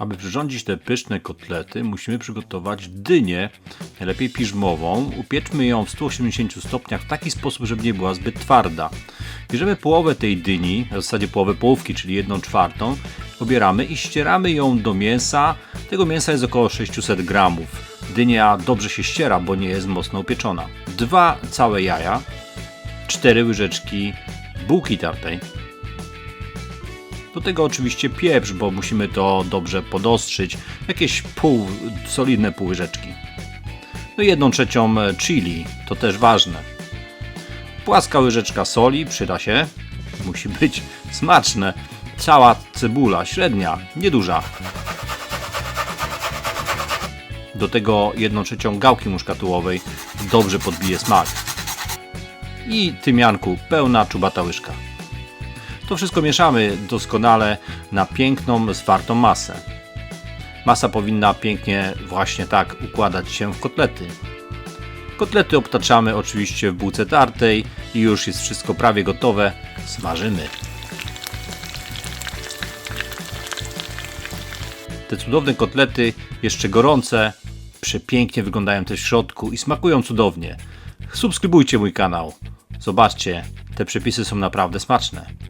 Aby przyrządzić te pyszne kotlety, musimy przygotować dynię, najlepiej piżmową. Upieczmy ją w 180 stopniach w taki sposób, żeby nie była zbyt twarda. Bierzemy połowę tej dyni, w zasadzie połowę połówki, czyli 1 czwartą, obieramy i ścieramy ją do mięsa. Tego mięsa jest około 600 gramów. Dynia dobrze się ściera, bo nie jest mocno upieczona. Dwa całe jaja, cztery łyżeczki bułki tartej, do tego oczywiście pieprz, bo musimy to dobrze podostrzyć. Jakieś pół, solidne pół łyżeczki. No i jedną trzecią chili, to też ważne. Płaska łyżeczka soli, przyda się. Musi być smaczne. Cała cebula, średnia, nieduża. Do tego jedną trzecią gałki muszkatułowej dobrze podbije smak. I tymianku pełna czubata łyżka. To wszystko mieszamy doskonale na piękną, zwartą masę. Masa powinna pięknie właśnie tak układać się w kotlety. Kotlety obtaczamy oczywiście w bułce tartej i już jest wszystko prawie gotowe. Smażymy. Te cudowne kotlety, jeszcze gorące, przepięknie wyglądają też w środku i smakują cudownie. Subskrybujcie mój kanał. Zobaczcie, te przepisy są naprawdę smaczne.